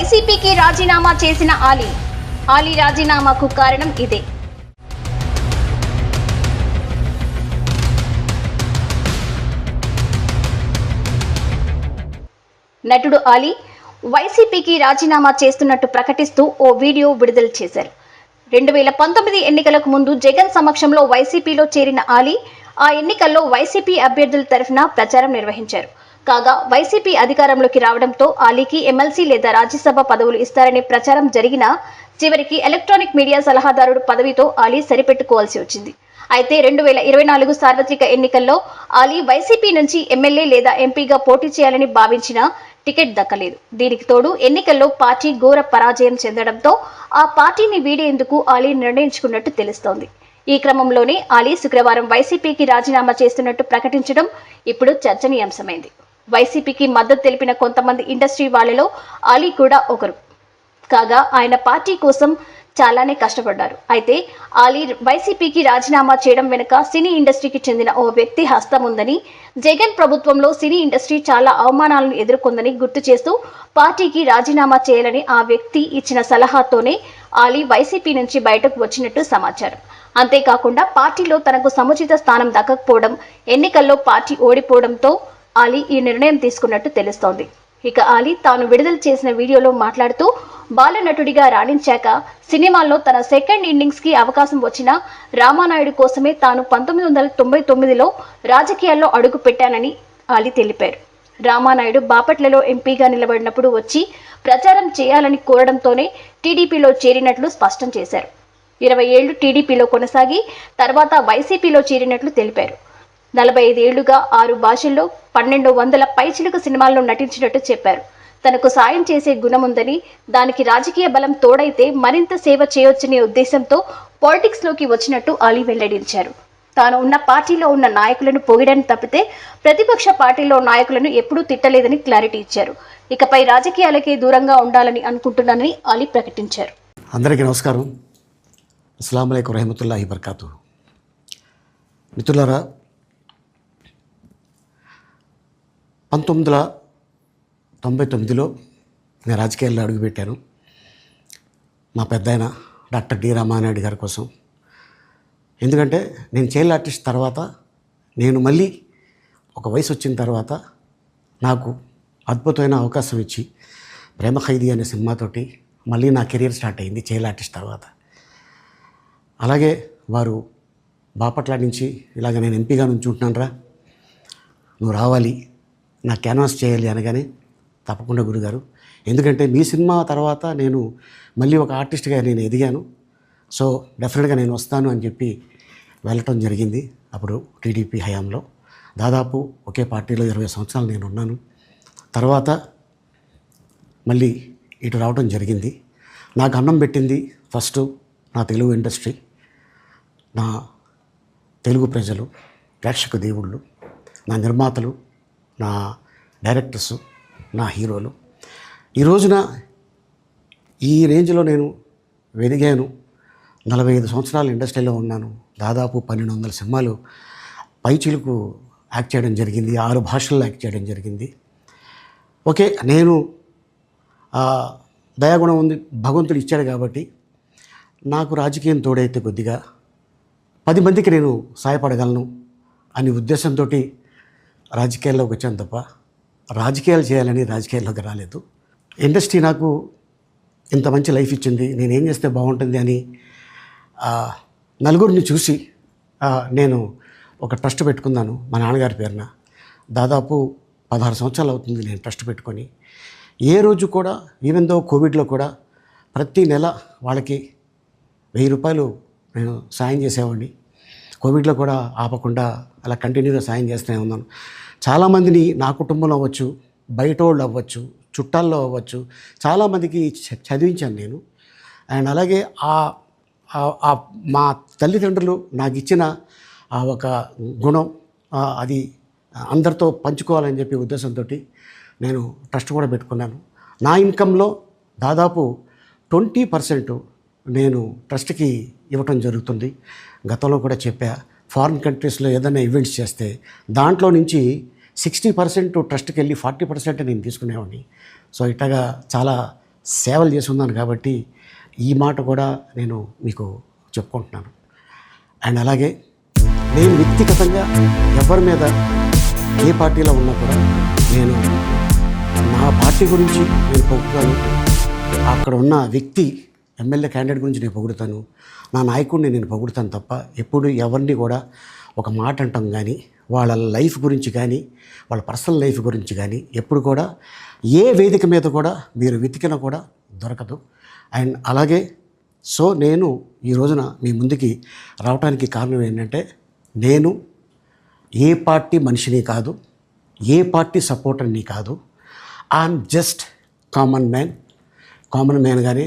వైసీపీకి రాజీనామా చేసిన ఆలీ. ఆలీ రాజీనామాకు కారణం ఇదే. నటుడు ఆలీ వైసీపీకి రాజీనామా చేస్తున్నట్టు ప్రకటిస్తూ ఓ వీడియో విడుదల చేశారు. రెండు వేల పంతొమ్మిది ఎన్నికలకు ముందు జగన్ సమక్షంలో వైసీపీలో చేరిన ఆలీ ఆ ఎన్నికల్లో వైసీపీ అభ్యర్థుల తరఫున ప్రచారం నిర్వహించారు. కాగా వైసీపీ అధికారంలోకి రావడంతో ఆలీకి ఎమ్మెల్సీ లేదా రాజ్యసభ పదవులు ఇస్తారనే ప్రచారం జరిగినా చివరికి ఎలక్ట్రానిక్ మీడియా సలహాదారుడు పదవితో ఆలీ సరిపెట్టుకోవాల్సి వచ్చింది. అయితే రెండు వేల ఇరవై నాలుగు సార్వత్రిక ఎన్నికల్లో ఆలీ వైసీపీ నుంచి ఎమ్మెల్యే లేదా ఎంపీగా పోటీ చేయాలని భావించిన టికెట్ దక్కలేదు. దీనికి తోడు ఎన్నికల్లో పార్టీ ఘోర పరాజయం చెందడంతో ఆ పార్టీని వీడేందుకు ఆలీ నిర్ణయించుకున్నట్టు తెలుస్తోంది. ఈ క్రమంలోనే ఆలీ శుక్రవారం వైసీపీకి రాజీనామా చేస్తున్నట్టు ప్రకటించడం ఇప్పుడు చర్చనీయాంశమైంది. వైసీపీకి మద్దతు తెలిపిన కొంతమంది ఇండస్ట్రీ వాళ్ళలో ఆలీ కూడా ఒకరు. కాగా ఆయన పార్టీ కోసం చాలానే కష్టపడ్డారు. అయితే ఆలీ వైసీపీకి రాజీనామా చేయడం వెనుక సినీ ఇండస్ట్రీకి చెందిన ఓ వ్యక్తి హస్తం ఉందని జగన్ ప్రభుత్వంలో సినీ ఇండస్ట్రీ చాలా అవమానాలను ఎదుర్కొందని గుర్తు చేస్తూ పార్టీకి రాజీనామా చేయాలని ఆ వ్యక్తి ఇచ్చిన సలహాతోనే ఆలీ వైసీపీ నుంచి బయటకు వచ్చినట్టు సమాచారం. అంతేకాకుండా పార్టీలో తనకు సముచిత స్థానం దక్కకపోవడం ఎన్నికల్లో పార్టీ ఓడిపోవడంతో ఆలీ ఈ నిర్ణయం తీసుకున్నట్టు తెలుస్తోంది. ఇక ఆలీ తాను విడుదల చేసిన వీడియోలో మాట్లాడుతూ బాలనటుడిగా రాణించాక సినిమాల్లో తన సెకండ్ ఇన్నింగ్స్కి అవకాశం వచ్చిన రామానాయుడు కోసమే తాను పంతొమ్మిది వందల తొంభై తొమ్మిదిలో రాజకీయాల్లో అడుగు పెట్టానని ఆలీ తెలిపారు. రామానాయుడు బాపట్లలో ఎంపీగా నిలబడినప్పుడు వచ్చి ప్రచారం చేయాలని కోరడంతోనే టీడీపీలో చేరినట్లు స్పష్టం చేశారు. ఇరవై ఏళ్ళు టీడీపీలో కొనసాగి తర్వాత వైసీపీలో చేరినట్లు తెలిపారు. నలభై ఐదేళ్ళుగా ఆరు భాషల్లో పన్నెండు వందల పైచిలుకు సినిమాల్లో నటించినట్టు చెప్పారు. తనకు సాయం చేసే గుణముందని దానికి రాజకీయ బలం తోడైతే మరింత సేవ చేయొచ్చనే ఉద్దేశంతో పాలిటిక్స్లోకి వచ్చినట్టు అలీ వెల్లడించారు. తాను ఉన్న పార్టీలో ఉన్న నాయకులను పొగిడని తప్పితే ప్రతిపక్ష పార్టీలో నాయకులను ఎప్పుడూ తిట్టలేదని క్లారిటీ ఇచ్చారు. ఇకపై రాజకీయాలకే దూరంగా ఉండాలని అనుకుంటున్నానని అలీ ప్రకటించారు. అందరికీ నమస్కారం. అస్సలం అయికు రహమతుల్లాహి బర్కాతు మిత్రులారా పంతొమ్మిది వందల తొంభై తొమ్మిదిలో నేను రాజకీయాల్లో అడుగుపెట్టాను. మా పెద్ద ఆయన డాక్టర్ డి రామానాయుడు గారి కోసం. ఎందుకంటే నేను చైల్డ్ ఆర్టిస్ట్ తర్వాత నేను మళ్ళీ ఒక వయసు వచ్చిన తర్వాత నాకు అద్భుతమైన అవకాశం ఇచ్చి ప్రేమ ఖైదీ అనే సినిమాతోటి మళ్ళీ నా కెరీర్ స్టార్ట్ అయింది చైల్డ్ ఆర్టిస్ట్ తర్వాత. అలాగే వారు బాపట్ల నుంచి ఇలాగ నేను ఎంపీగా నుంచి ఉంటున్నాను నువ్వు రావాలి నా క్యాన్వాస్ చేయాలి అనగానే తప్పకుండా గురుగారు. ఎందుకంటే మీ సినిమా తర్వాత నేను మళ్ళీ ఒక ఆర్టిస్ట్గా నేను ఎదిగాను. సో డెఫినెట్గా నేను వస్తాను అని చెప్పి వెళ్ళటం జరిగింది అప్పుడు టీడీపీ హయాంలో. దాదాపు ఒకే పార్టీలో ఇరవై సంవత్సరాలు నేను ఉన్నాను. తర్వాత మళ్ళీ ఇటు రావడం జరిగింది. నాకు అన్నం పెట్టింది ఫస్ట్ నా తెలుగు ఇండస్ట్రీ నా తెలుగు ప్రజలు ప్రేక్షక దేవుళ్ళు నా నిర్మాతలు నా డైరెక్టర్స్ నా హీరోలు. ఈ రోజున ఈ రేంజ్లో నేను వెదిగాను. నలభై ఐదు సంవత్సరాలు ఇండస్ట్రీలో ఉన్నాను. దాదాపు పన్నెండు వందల సినిమాలు పైచిలుకు యాక్ట్ చేయడం జరిగింది. ఆరు భాషల్లో యాక్ట్ చేయడం జరిగింది. ఓకే నేను దయాగుణం ఉంది భగవంతుడు ఇచ్చాడు కాబట్టి నాకు రాజకీయం తోడైతే కొద్దిగా పది మందికి నేను సహాయపడగలను అనే ఉద్దేశంతో రాజకీయాల్లోకి వచ్చాను తప్ప రాజకీయాలు చేయాలని రాజకీయాల్లోకి రాలేదు. ఇండస్ట్రీ నాకు ఇంత మంచి లైఫ్ ఇచ్చింది నేను ఏం చేస్తే బాగుంటుంది అని నలుగురిని చూసి నేను ఒక ట్రస్ట్ పెట్టుకున్నాను మా నాన్నగారి పేరున. దాదాపు పదహారు సంవత్సరాలు అవుతుంది నేను ట్రస్ట్ పెట్టుకొని. ఏ రోజు కూడా ఈవెన్ దో కోవిడ్లో కూడా ప్రతి నెల వాళ్ళకి వెయ్యి రూపాయలు నేను సాయం చేసేవాడిని. కోవిడ్లో కూడా ఆపకుండా అలా కంటిన్యూగా సాయం చేస్తూనే ఉన్నాను. చాలామందిని నా కుటుంబంలో అవ్వచ్చు బయట వాళ్ళు అవ్వచ్చు చుట్టాల్లో అవ్వచ్చు చాలామందికి చ- చదివించాను నేను. అండ్ అలాగే ఆ మా తల్లిదండ్రులు నాకు ఇచ్చిన ఆ ఒక గుణం అది అందరితో పంచుకోవాలని చెప్పి ఉద్దేశంతో నేను ట్రస్ట్ కూడా పెట్టుకున్నాను. నా ఇన్కంలో దాదాపు ట్వంటీ పర్సెంట్ నేను ట్రస్ట్కి ఇవ్వటం జరుగుతుంది. గతంలో కూడా చెప్పా ఫారిన్ కంట్రీస్లో ఏదైనా ఈవెంట్స్ చేస్తే దాంట్లో నుంచి సిక్స్టీ పర్సెంట్ ట్రస్ట్కి వెళ్ళి ఫార్టీ పర్సెంట్ నేను తీసుకునేవాడిని. సో ఇట్లాగా చాలా సేవలు చేసి ఉన్నాను కాబట్టి ఈ మాట కూడా నేను మీకు చెప్పుకుంటున్నాను. అండ్ అలాగే నేను వ్యక్తిగతంగా ఎవరి మీద ఏ పార్టీలో ఉన్నా కూడా నేను నా పార్టీ గురించి నేను పొగుడుతాను అక్కడ ఉన్న వ్యక్తి ఎమ్మెల్యే క్యాండిడేట్ గురించి నేను పొగుడుతాను. నా నాయకుడిని నేను పొగుడుతాను తప్ప ఎప్పుడు ఎవరిని కూడా ఒక మాట అంటాం కానీ వాళ్ళ లైఫ్ గురించి కానీ వాళ్ళ పర్సనల్ లైఫ్ గురించి కానీ ఎప్పుడు కూడా ఏ వేదిక మీద కూడా మీరు వెతికినా కూడా దొరకదు. అండ్ అలాగే సో నేను ఈ రోజున మీ ముందుకి రావడానికి కారణం ఏంటంటే నేను ఏ పార్టీ మనిషిని కాదు ఏ పార్టీ సపోర్టర్ని కాదు I'm just common man. Common మ్యాన్గానే